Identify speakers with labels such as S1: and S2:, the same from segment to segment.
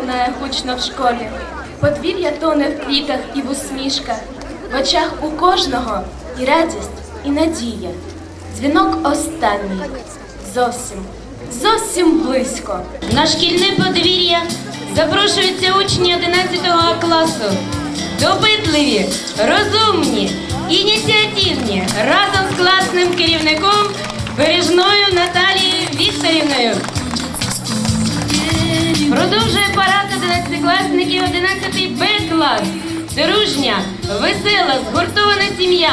S1: лунає гучно в школі. Подвір'я тоне в квітах і в усмішках. В очах у кожного і радість, і надія. Дзвінок останній. Зовсім, зовсім близько.
S2: На шкільне подвір'я запрошуються учні 11 класу. Допитливі, розумні, ініціативні разом з класним керівником Бережною Наталією Вікторівною. Продовжує парад 11-класників 11-й Б клас. Дружня, весела, згуртована сім'я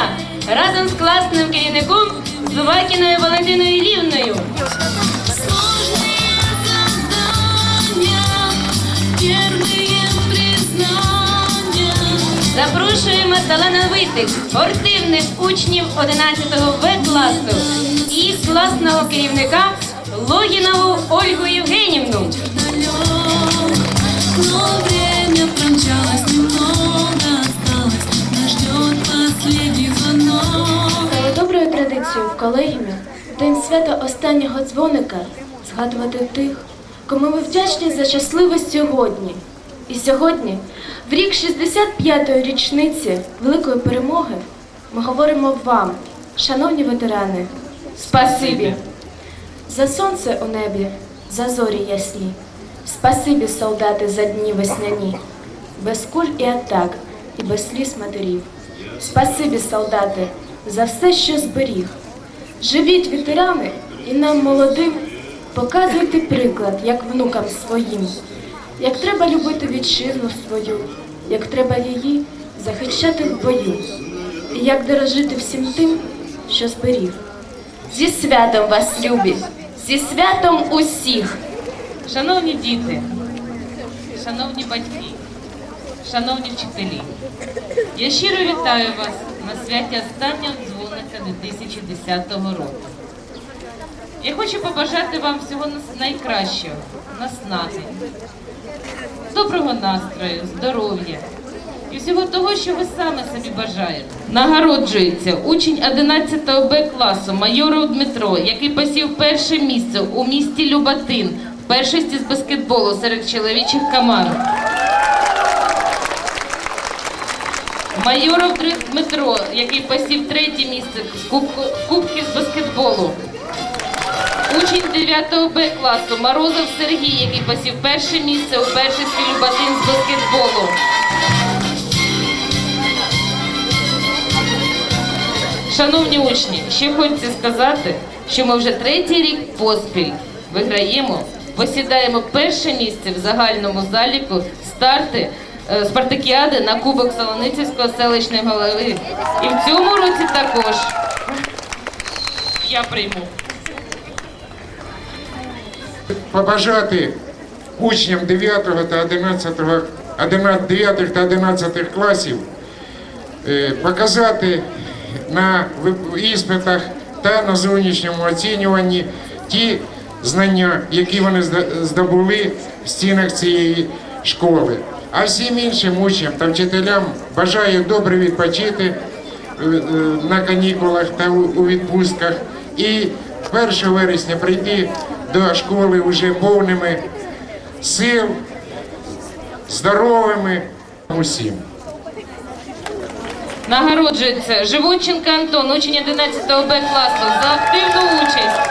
S2: разом з класним керівником Зувакіною Валентиною
S3: признания.
S2: Запрошуємо талановитих спортивних учнів 11-го В класу і класного керівника Логінову Ольгу Євгенівну.
S3: Но
S1: день свята останнього дзвоника згадувати тих, кому ми вдячні за щасливе сьогодні. І сьогодні, в рік 65-ї річниці великої перемоги, ми говоримо вам, шановні ветерани, спасибі за сонце у небі, за зорі ясні. Спасибі, солдати, за дні весняні, без куль і атак, і без сліз матерів. Спасибі, солдати, за все, що зберіг. Живіть, ветерани, і нам молодим показуйте приклад, як внукам своїм, як треба любити вітчизну свою, як треба її захищати в бою, і як дорожити всім тим, що зберіг. Зі святом вас, любі, зі святом усіх!
S4: Шановні діти, шановні батьки, шановні вчителі, я щиро вітаю вас на святі останнього дзвоника 2010 року. Я хочу побажати вам всього найкращого, наснаги, доброго настрою, здоров'я і всього того, що ви саме собі бажаєте. Нагороджується учень 11 Б класу майоров Дмитро, який посів перше місце у місті Любатин в першості з баскетболу серед чоловічих команд. Майоров Дмитро, який посів третє місце з кубку, кубки з баскетболу. Учень 9 Б класу Морозов Сергій, який посів перше місце у першості Любатин з баскетболу. Шановні учні, ще хочеться сказати, що ми вже третій рік поспіль виграємо, посідаємо перше місце в загальному заліку старти е, спартакіади на Кубок Солоницівського селищної голови. І в цьому році також я прийму.
S5: побажати учням 9 та 11, 11 9 та 11 класів е, показати на іспитах та на зовнішньому оцінюванні ті знання, які вони здобули в стінах цієї школи. А всім іншим учням та вчителям бажаю добре відпочити е, е, на канікулах та у у відпустках і 1 вересня прийти до школи вже повними сил, здоровими усім.
S4: Нагороджується Живонченко Антон, учень 11 Б класу, за активну участь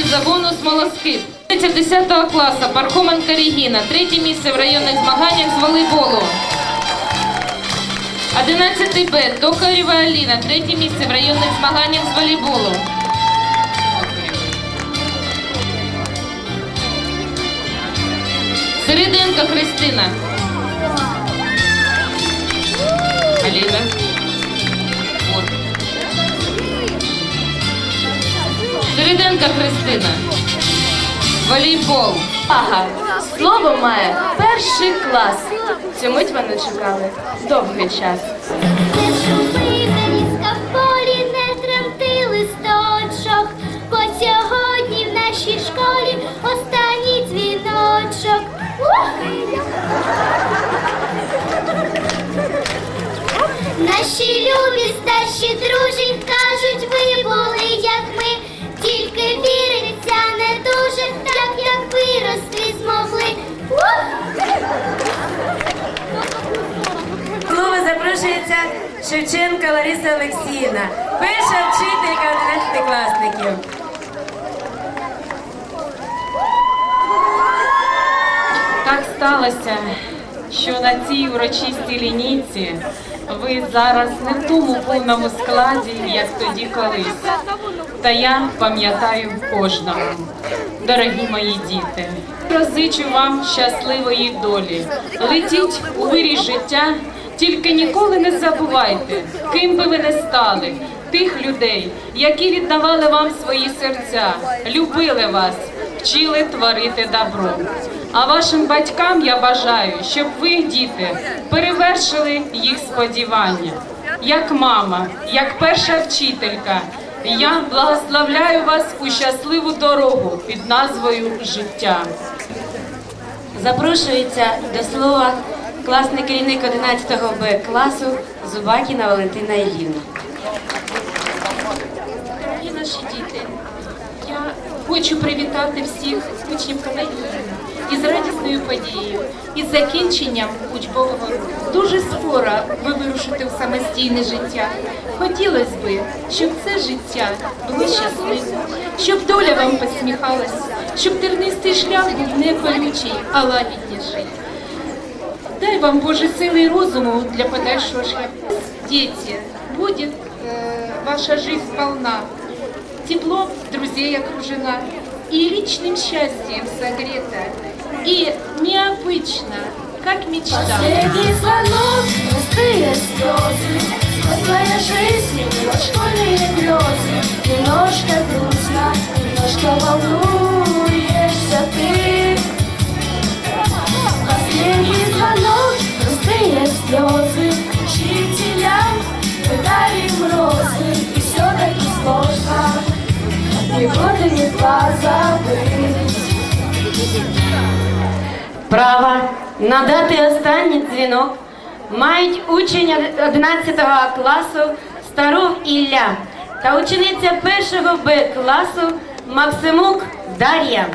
S4: роботі загону «Смолоскип». Учениця 10 класу Пархоменка Регіна, третє місце в районних змаганнях з волейболу. 11 Б Токарєва Аліна, третє місце в районних змаганнях з волейболу. Середенко Христина. Аліна. Середенко Христина. Волейбол.
S1: Ага, слово має перший клас. Цю мить вони чекали довгий час.
S6: Наші любі старші друзі кажуть, ви були, як ми,
S2: Запрошується Шевченка Лариса Олексіївна, перша вчителька 11 класників.
S7: Так сталося, що на цій урочистій лінійці ви зараз не в тому повному складі, як тоді колись. Та я пам'ятаю кожного. Дорогі мої діти, розичу вам щасливої долі. Летіть у вирій життя, тільки ніколи не забувайте, ким би ви не стали, тих людей, які віддавали вам свої серця, любили вас, вчили творити добро. А вашим батькам я бажаю, щоб ви, діти, перевершили їх сподівання. Як мама, як перша вчителька, я благословляю вас у щасливу дорогу під назвою життя.
S2: Запрошується до слова класний керівник 11 Б класу Зубакіна Валентина Іллівна.
S8: Дорогі наші діти, я хочу привітати всіх учнів колегії із радісною подією, із закінченням учбового року. Дуже скоро ви вирушите в самостійне життя. Хотілося б, щоб це життя було щасливим, щоб доля вам посміхалась, щоб тернистий шлях був не колючий, а лагідніший. Дай вам Боже силы и розуму для подальшего шляху. Дети, будет э, ваша жизнь полна, теплом друзей окружена и личным счастьем согрета, и необычно, как мечта.
S1: Последний звонок, пустые слезы. Сквозь твоя жизнь школьные грезы Немножко грустно, немножко волнуешься
S2: Право надати останній дзвінок мають учень 11 класу Старов Ілля та учениця 1 Б класу Максимук Дар'я.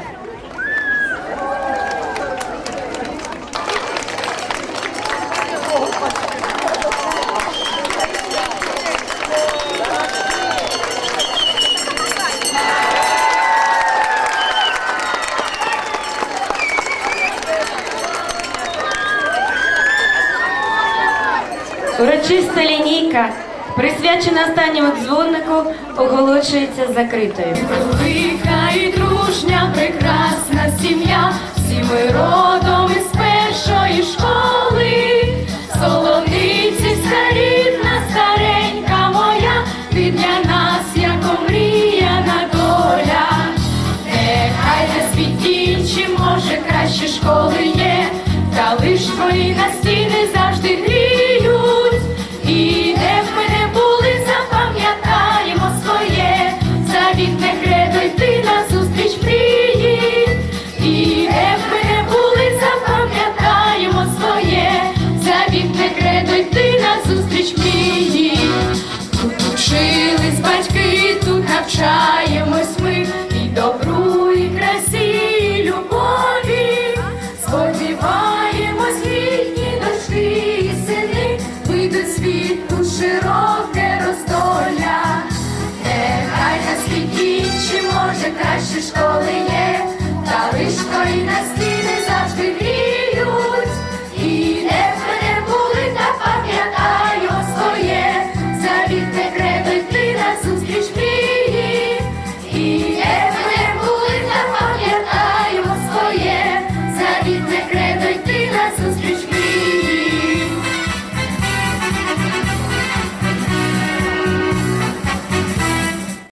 S2: Лінійка, присвячена останньому дзвонику, оголошується закритою.
S3: Велика і дружня, прекрасна сім'я, всі ми родом із першої школи. Солоницівська рідна, старенька моя, ти для нас, як омріяна доля. Нехай на світі, може краще школи навчає.